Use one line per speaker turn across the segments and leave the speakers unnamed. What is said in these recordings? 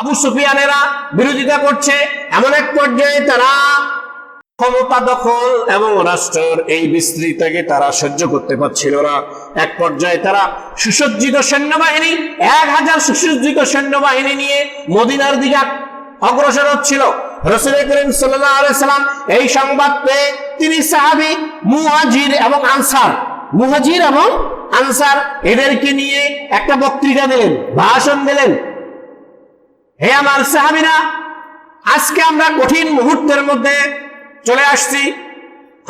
আবু সুফিয়ানেরা বিরোধিতা করছে। এমন এক পর্যায়ে তারা ক্ষমতা দখল এবং রাষ্ট্রের এই বিস্তৃতিকে তারা সহ্য করতে পারছিল না। এক পর্যায়ে তারা সুসজ্জিত সৈন্যবাহিনী, এক হাজার সুসজ্জিত সৈন্যবাহিনী নিয়ে মদিনার দিকে অগ্রসর হচ্ছিল। রসুল করিম সাল্লাম এই সংবাদ পেয়ে তিনি সাহাবি মুহাজির এবং আনসার, মুহাজির এবং আনসার এদেরকে নিয়ে একটা বক্তৃতা দিলেন, ভাষণ দিলেন। হে আমার সাহাবিরা, আজকে আমরা কঠিন মুহূর্তের মধ্যে চলে আসছি।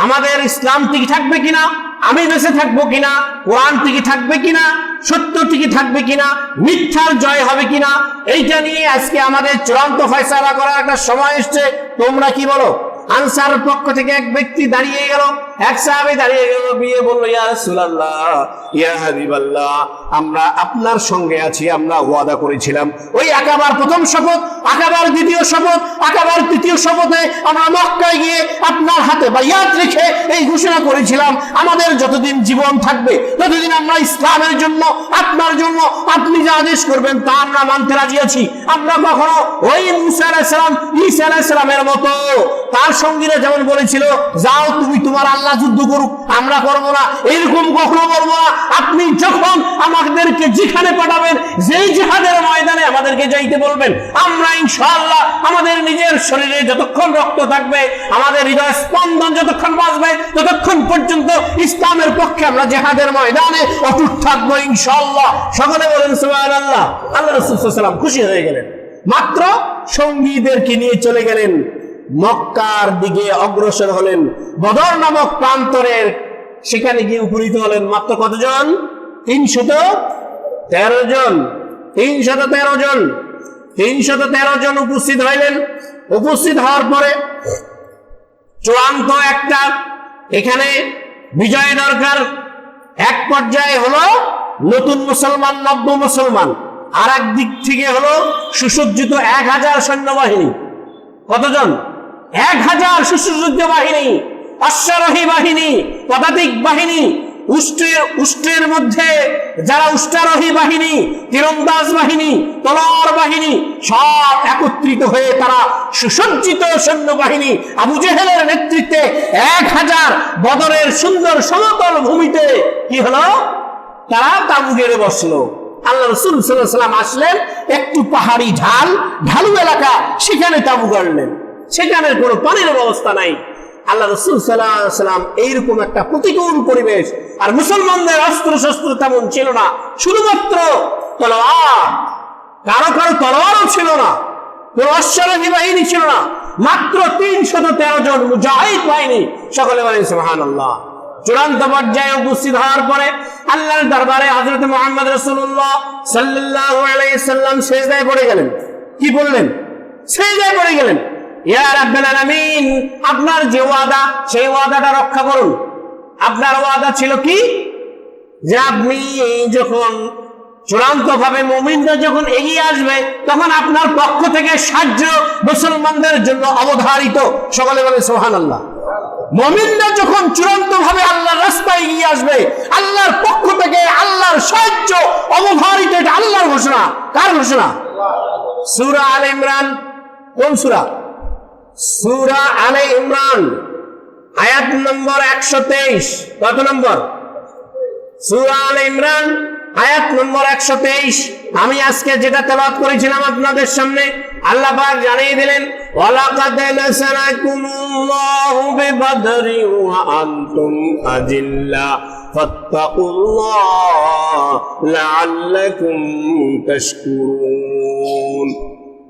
আমাদের ইসলাম টিকে থাকবে কিনা, আমি বেঁচে থাকব কিনা, কোরআন টিকে থাকবে কিনা, সত্য টিকে থাকবে কিনা, মিথ্যার জয় হবে কিনা, এইটা নিয়ে আজকে আমাদের চূড়ান্ত ফয়সালা করার একটা সময় এসছে। তোমরা কি বলো? আনসার পক্ষ থেকে এক ব্যক্তি দাঁড়িয়ে গেল এক সাহাবী দাঁড়িয়ে গেল, বিয়ে বলল, ইয়া রাসূলুল্লাহ, ইয়া হাবিবাল্লাহ, আমরা আপনার সঙ্গে আছি, আমরা ওয়াদা করেছিলাম। ওই আকাবার প্রথম শপথ, আকাবার দ্বিতীয় শপথ, আকাবার তৃতীয় শপথে আমরা মক্কায় গিয়ে আপনার হাতে বাইয়াত রেখে এই ঘোষণা করেছিলাম, আমাদের যতদিন জীবন থাকবে, ততদিন আমরা ইসলামের জন্য, আপনার জন্য, আপনি যা আদেশ করবেন তা আমরা মানতে রাজি আছি। আমরা কখনো ওই মুসা আলাইসালাম ঈসা আলাইসালামের মতো, তার সঙ্গীরা যেমন বলেছিল, যাও তুমি তোমার আল্লাহ যুদ্ধ করুক, আমরা করব না, এরকম কখনো বলব না। আপনি যখন আমাদেরকে যেখানে পাঠাবেন, যেই জিহাদের ময়দানে আমাদেরকে যাইতে বলবেন, আমরা ইনশাআল্লাহ আমাদের নিজের শরীরে যতক্ষণ রক্ত থাকবে, আমাদের হৃদয় স্পন্দন যতক্ষণ বাঁচবে, ততক্ষণ পর্যন্ত ইসলামের পক্ষে আমরা জেহাদের ময়দানে অটুট থাকব ইনশাআল্লাহ। সকলে বলেন, সুবহানাল্লাহ। আল্লাহ রাসূল আলাইহি সাল্লাম খুশি হয়ে গেলেন। মাত্র সঙ্গীদেরকে নিয়ে চলে গেলেন। মক্কার দিকে অগ্রসর হলেন। বদর নামক প্রান্তরের সেখানে গিয়ে উপনীত হলেন মাত্র কতজন? তিনশত তেরো জন। তিনশত তেরো জন। তিনশত তেরো জন উপস্থিত হইলেন। উপস্থিত হওয়ার পরে চূড়ান্ত একটা এখানে বিজয় দরকার। এক পর্যায়ে হলো নতুন মুসলমান, নব্য মুসলমান। আর দিক থেকে হলো সুসজ্জিত এক হাজার সৈন্যবাহিনী। কতজন? এক হাজার সুসজ্জিত বাহিনী অশ্বারোহী বাহিনী, পদাতিক বাহিনী উষ্ট্রের উষ্ট্রের মধ্যে যারা উষ্টারোহী বাহিনী, তীরন্দাজ বাহিনী, তলোয়ার বাহিনী, সব একত্রিত হয়ে তারা সুসজ্জিত সৈন্যবাহিনী আবু জেহেলের নেতৃত্বে এক হাজার বদরের সুন্দর সমতল ভূমিতে কি হলো? তারা তাবু গেড়ে বসল। আল্লাহ রসুল সাল্লাম আসলেন, একটু পাহাড়ি ঢাল, ঢালু এলাকা, সেখানে তাবু গাড়লেন সেখানে কোনো পানির ব্যবস্থা নাই। আল্লাহ রসুল সাল্লাম এইরকম একটা প্রতিকূল পরিবেশ, আর মুসলমানদের অস্ত্র শস্ত্র তেমন ছিল না। শুধুমাত্র তলোয়ার, কারও কারও তলোয়ারও ছিল না, কোন অশ্বারোহী বাহিনী ছিল না। মাত্র তিনশত তেরো জন মুজাহিদ বাহিনী, সকলে বলেন সুহান আল্লাহ চূড়ান্ত পর্যায়ে উপস্থিত হওয়ার পরে আল্লাহর দরবারে হজরত মোহাম্মদ রসুল্লাহ সাল্লাহ আলাইসাল্লাম শেষদায় পড়ে গেলেন। কি বললেন? শেষদায় পড়ে গেলেন। আপনার যে ওয়াদা, সেই ওয়াদাটা রক্ষা করুন। আপনার ওয়াদা ছিল কি? যে আপনি যখন চূড়ান্ত ভাবে মুমিনরা যখন এগিয়ে আসবে, তখন আপনার পক্ষ থেকে সাহায্য মুসলমানদের জন্য অবধারিত। সকলে বলে সোহান আল্লাহ মমিনরা যখন চূড়ান্ত ভাবে আল্লাহর রাস্তায় এগিয়ে আসবে, আল্লাহর পক্ষ থেকে আল্লাহর সাহায্য অবধারিত, এটা আল্লাহর ঘোষণা। কার ঘোষণা? সুরা আল ইমরান। কোন সুরা? সুরা আলে ইমরান, আয়াত নম্বর একশো তেইশ। কত নম্বর? সুরা আলে ইমরান, আয়াত নম্বর একশো তেইশ। আমি আজকে যেটা তেলাওয়াত করেছিলাম আপনাদের সামনে, আল্লাহ পাক জানিয়ে দিলেন, ওয়ালাকাদ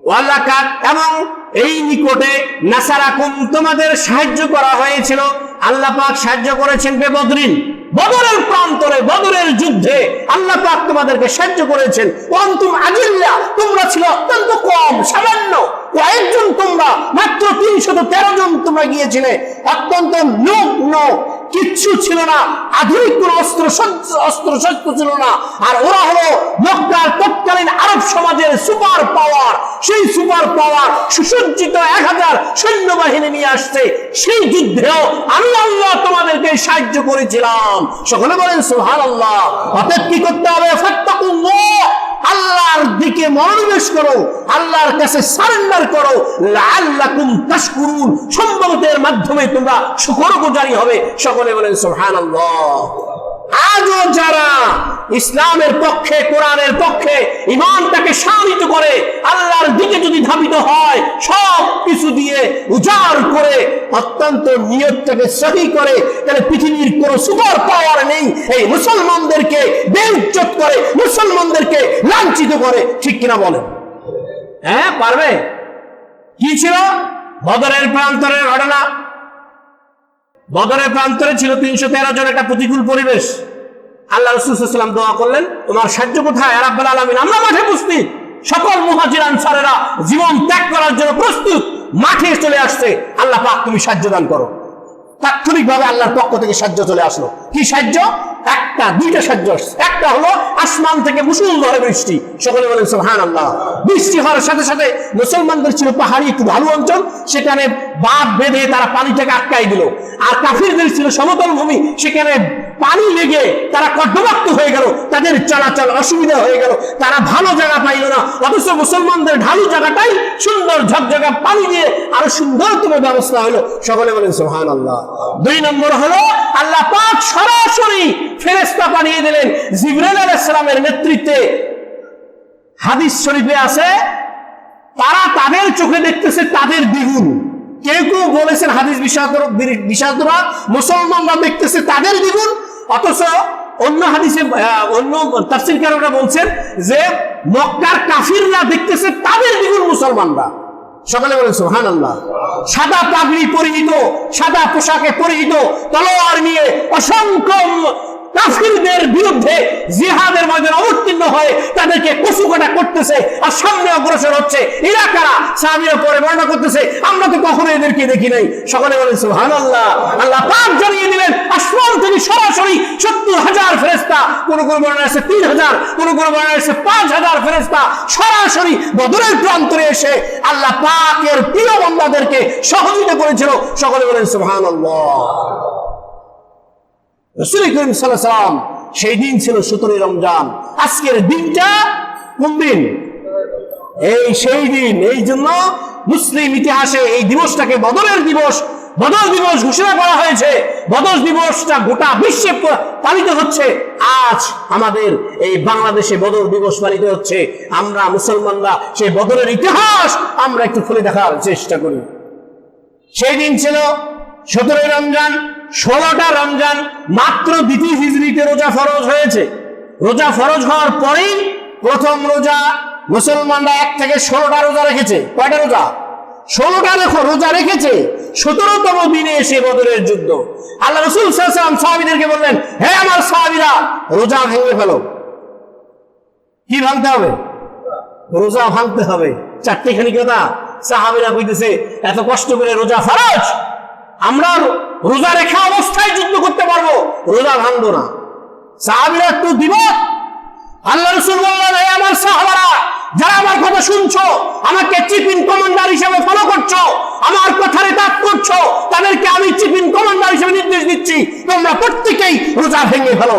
ওয়ালাকাত এবং এই নিকটে নাসারাকুম তোমাদের সাহায্য করা হয়েছিল। আল্লাহ পাক সাহায্য করেছেন বেবদরিন। বদরের প্রান্তরে, বদরের যুদ্ধে আল্লাহ পাক তোমাদেরকে সাহায্য করেছেন। অন্তুম আজিল্লা তোমরা ছিল অত্যন্ত কম, সামান্য। কয়েকজন তোমরা মাত্র তিনশত তেরো জন তোমরা গিয়েছিলে। অত্যন্ত নগ্ন কিচ্ছু ছিল না। আধুনিক কোন অস্ত্র অস্ত্র শস্ত্র ছিল না। আর ওরা হলো মক্কার তৎকালীন আরব সমাজের সুপার পাওয়ার। সেই সুপার পাওয়ার সুসজ্জিত এক হাজার সৈন্যবাহিনী নিয়ে আসছে। সেই যুদ্ধেও আমি আল্লাহ তোমাদেরকে সাহায্য করেছিলাম। সকলে বলেন সুহান আল্লাহ অতএব কি করতে হবে? ফাত্তাকুল্লাহ। আল্লাহর দিকে মনোনিবেশ করো, আল্লাহর কাছে সারেন্ডার করো। লাল্লাকুম তাশকুরুন। সম্ভবতের মাধ্যমে তোমরা শুকরগুজারি হবে। সকলে বলেন, সুবহানাল্লাহ। আজও যারা ইসলামের পক্ষে, কোরআনের পক্ষে ইমানটাকে শানিত করে, আল্লাহর দিকে যদি ধাবিত হয়, সব কিছু দিয়ে উজাড় করে, অত্যন্ত নিয়তটাকে সহি করে, তাহলে পৃথিবীর কোনো সুপার পাওয়ার নেই। এই মুসলমানদেরকে বেউজ্জত করে, মুসলমানদেরকে লাঞ্ছিত করে, ঠিক কিনা বলেন? হ্যাঁ পারবে। কি ছিল? বদরের প্রান্তরের ঘটনা। বদরের প্রান্তরে ছিল তিনশো তেরো জন একটা প্রতিকূল পরিবেশ। আল্লাহ রসুলাম দোয়া করলেন, তোমার সাহায্য কোথায়? আরাব্বাল আলমিন, আমরা মাঠে উপস্থিত। সকল মুহাজির, আনসারেরা জীবন ত্যাগ করার জন্য প্রস্তুত। মাঠে চলে আসছে। আল্লাহ পাক তুমি সাহায্য দান করো। তাৎক্ষণিকভাবে আল্লাহর পক্ষ থেকে সাহায্য চলে আসলো। কি সাহায্য? একটা, দুইটা সাহায্য একটা হলো আসমান থেকে মুসুলধারে বৃষ্টি। সকলে বলেন সুবহান আল্লাহ বৃষ্টি হওয়ার সাথে সাথে মুসলমানদের ছিল পাহাড়ি একটু ভালো অঞ্চল, সেখানে বাঁধ বেঁধে তারা পানিটাকে আটকাই দিল। আর কাফিরদের ছিল সমতল ভূমি, সেখানে পানি লেগে তারা কর্দমাক্ত হয়ে গেল, তাদের চলাচল অসুবিধা হয়ে গেল। তারা ভালো জায়গা পাইল না, অথচ মুসলমানদের ঢালু জায়গাটাই সুন্দর ঝকঝকা পানি দিয়ে আরও সুন্দরতম ব্যবস্থা হলো। সকলে বলেন সুহান আল্লাহ দুই নম্বর হলো, আল্লাহ পাক সরাসরি ফেরেস্তা পাঠিয়ে দিলেন। জিবরাইল আলাইহিস সালামের নেতৃত্বে হাদিস শরীফে আছে, তারা তাদের চোখে দেখতেছে তাদের দ্বিগুণ। কেউ কেউ বলেছেন হাদিস বিষাদরা মুসলমানরা দেখতেছে তাদের দ্বিগুণ, অথচ অন্য হাদিসে অন্য তাফসিরকাররা বলছেন যে মক্কার কাফিররা দেখতেছে তাদের দ্বিগুণ মুসলমানরা। সকালে বলেন সুহান আল্লাহ সাদা পাগড়ি পরিহিত, সাদা পোশাকে পরিহিত, তলোয়ার নিয়ে অসংখ্য কাফিরদের বিরুদ্ধে জিহাদের ময়দানে অবতীর্ণ হয়ে তাদেরকে কচুকাটা করতেছে আর সামনে অগ্রসর হচ্ছে। এরা কারা? সাহাবীরা পরে বর্ণনা করতেছে। আমরা তো কখনো এদেরকে দেখি নাই। সকলে বলেন সুহান আল্লাহ আল্লাহ পাক জানিয়ে দিলেন, আসমান থেকে সরাসরি সত্তর হাজার ফেরেস্তা কোন কোন বর্ণনা আছে তিন হাজার, কোন কোন বর্ণনা আছে পাঁচ হাজার ফেরেস্তা সরাসরি বদরের প্রান্তরে এসে আল্লাহ পাকের প্রিয় বন্দাদেরকে সহযোগিতা করেছিল। সকলে বলেন সুহান আল্লাহ রসুল করিম সাল্লাম সেই দিন ছিল সতেরোই রমজান। আজকের দিনটা কোন দিন? এই সেই দিন, এই জন্য মুসলিম ইতিহাসে এই দিবসটাকে বদলের দিবস, বদল দিবস ঘোষণা করা হয়েছে। বদল দিবসটা গোটা বিশ্বে পালিত হচ্ছে। আজ আমাদের এই বাংলাদেশে বদল দিবস পালিত হচ্ছে। আমরা মুসলমানরা সেই বদলের ইতিহাস আমরা একটু খুলে দেখার চেষ্টা করি। সেই দিন ছিল সতেরোই রমজান, ষোলোটা রমজান, মাত্র দ্বিতীয় হিজড়িতে রোজা ফরজ হয়েছে। রোজা ফরজ হওয়ার পরেই প্রথম রোজা মুসলমানরা এক থেকে ষোলোটা রোজা রেখেছে। কয়টা রোজা? ষোলোটা রেখো রোজা রেখেছে। সতেরোতম দিনে এসে বদরের যুদ্ধ। আল্লাহ রসুল সাল্লাম সাহাবিদেরকে বললেন, হে আমার সাহাবিরা, রোজা ভেঙে ফেলো। কি ভাঙতে হবে? রোজা ভাঙতে হবে। চারটিখানি কথা সাহাবিরা কইতেছে, এত কষ্ট করে রোজা ফরজ? আমরা রোজা রেখা অবস্থায় যুদ্ধ করতে পারব। রোজা ভাঙবো না। সাহাবিরা একটু দিব আল্লাহ রসুল বললেন এই আমার সাহাবারা, যারা আমার কথা শুনছো, আমাকে চিফ ইন কমান্ডার হিসেবে ফলো করছ, আমার কথার তাপ করছ, তাদেরকে আমি চিফ ইন কমান্ডার হিসেবে নির্দেশ দিচ্ছি। তোমরা প্রত্যেকেই রোজা ভেঙে ফেলো।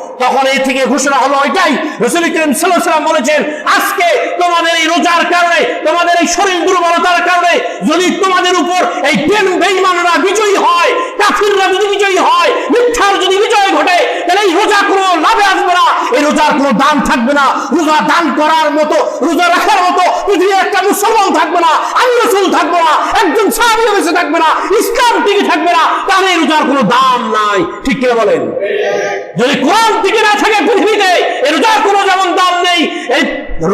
তখন এই থেকে ঘোষণা হলো ওইটাই। রসুল করিম সাল্লাম বলেছেন, আজকে তোমাদের এই রোজার কারণে, তোমাদের এই শরীর দুর্বলতার কারণে যদি তোমাদের উপর এই বেন বেইমানরা বিজয়ী হয়, কাফিররা যদি বিজয়ী হয়, মিথ্যার যদি বিজয় ঘটে, তাহলে এই রোজা কোনো লাভে আসবে না। এই রোজার কোনো দাম থাকবে না। রোজা দান করার মতো, রোজা রাখার মতো পৃথিবীর একটা মুসলমান থাকবে না, আমি রসুল থাকব না, একজন সাহাবি বেঁচে থাকবে না, ইসলাম টিকে থাকবে না, তাহলে এই রোজার কোনো দাম নাই। ঠিক কিনা বলেন? যদি কোরআন টিকে না থাকে পৃথিবীতে এই রোজার কোনো যেমন দাম নেই এই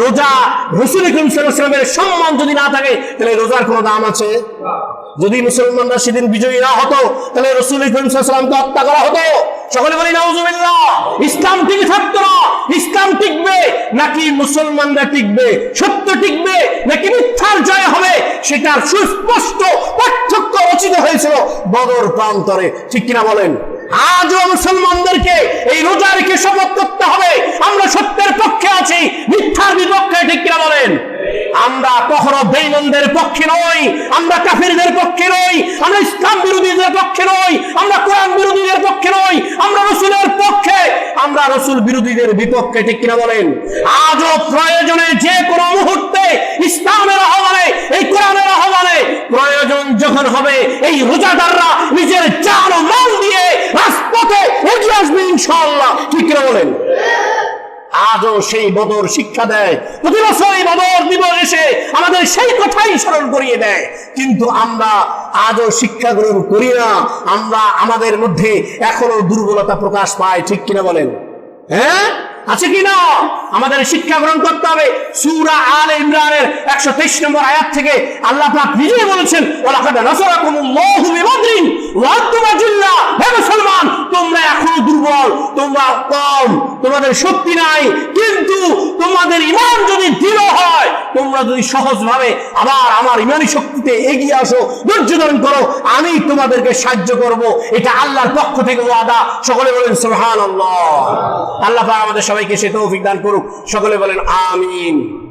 রোজা রসুল করিম সাল্লামের সম্মান যদি না থাকে, তাহলে রোজার কোনো দাম আছে? যদি মুসলমানরা সেদিন বিজয়ী না হতো, তাহলে রসুল করিম সাল্লামকে হত্যা করা হতো? সকলে বলি, নাউজুবিল্লাহ, ইসলাম টিকে থাকতো না। ইসলাম টিকবে, নাকি মুসলমানরা টিকবে? সত্য টিকবে, নাকি মিথ্যার জয় হবে? সেটার সুস্পষ্ট পার্থক্য রচিত হয়েছিল বদর প্রান্তরে। ঠিক কিনা বলেন? আজও মুসলমানদেরকে এই রোজা রেখে শপথ করতে হবে? আমরা সত্যের পক্ষে আছি, মিথ্যার বিপক্ষে, ঠিক কিনা বলেন? আমরা কখনো বেইমনদের পক্ষে নই, আমরা কাফিরদের পক্ষে নই, আমরা ইসলাম বিরোধীদের পক্ষে নই, আমরা কোরআন বিরোধীদের পক্ষে নই, আমরা রসুলের পক্ষে, আমরা রসুল বিরোধীদের বিপক্ষে, ঠিক কিনা বলেন? আজও প্রয়োজনে যে কোনো মুহূর্তে ইসলামের আহ্বানে, এই কোরআনের আহ্বানে প্রয়োজন যখন হবে, এই রোজাদাররা নিজের চাল ও মাল দিয়ে এগিয়ে আসবে ইনশাআল্লাহ। ঠিক কিনা বলেন? আজও সেই বদর শিক্ষা দেয়। প্রতি বছর এই বদর দিবস এসে আমাদের সেই কথাই স্মরণ করিয়ে দেয়। কিন্তু আমরা আজও শিক্ষা গ্রহণ করি না। আমরা আমাদের মধ্যে এখনও দুর্বলতা প্রকাশ পায়। ঠিক কিনা বলেন? হ্যাঁ? আছে কি না আমাদের শিক্ষা গ্রহণ করতে হবে। সুরা আল ইমরানের 123 নম্বর আয়াত থেকে আল্লাহ পাক নিজে বলেছেন মুসলমান, তোমরা এখনও দুর্বল, তোমরা কম, তোমাদের শক্তি নাই, কিন্তু তোমাদের ইমান যদি দৃঢ় তোমরা যদি সহজভাবে আবার আমার ইমানি শক্তিতে এগিয়ে আসো, ধৈর্য ধারণ করো, আমি তোমাদেরকে সাহায্য করব। এটা আল্লাহর পক্ষ থেকে ওয়াদা। সকলে বলেন, সুবহানাল্লাহ। আল্লাহ আল্লাহ আমাদের সবাইকে সে তৌফিক দান করুক। সকলে বলেন, আমিন।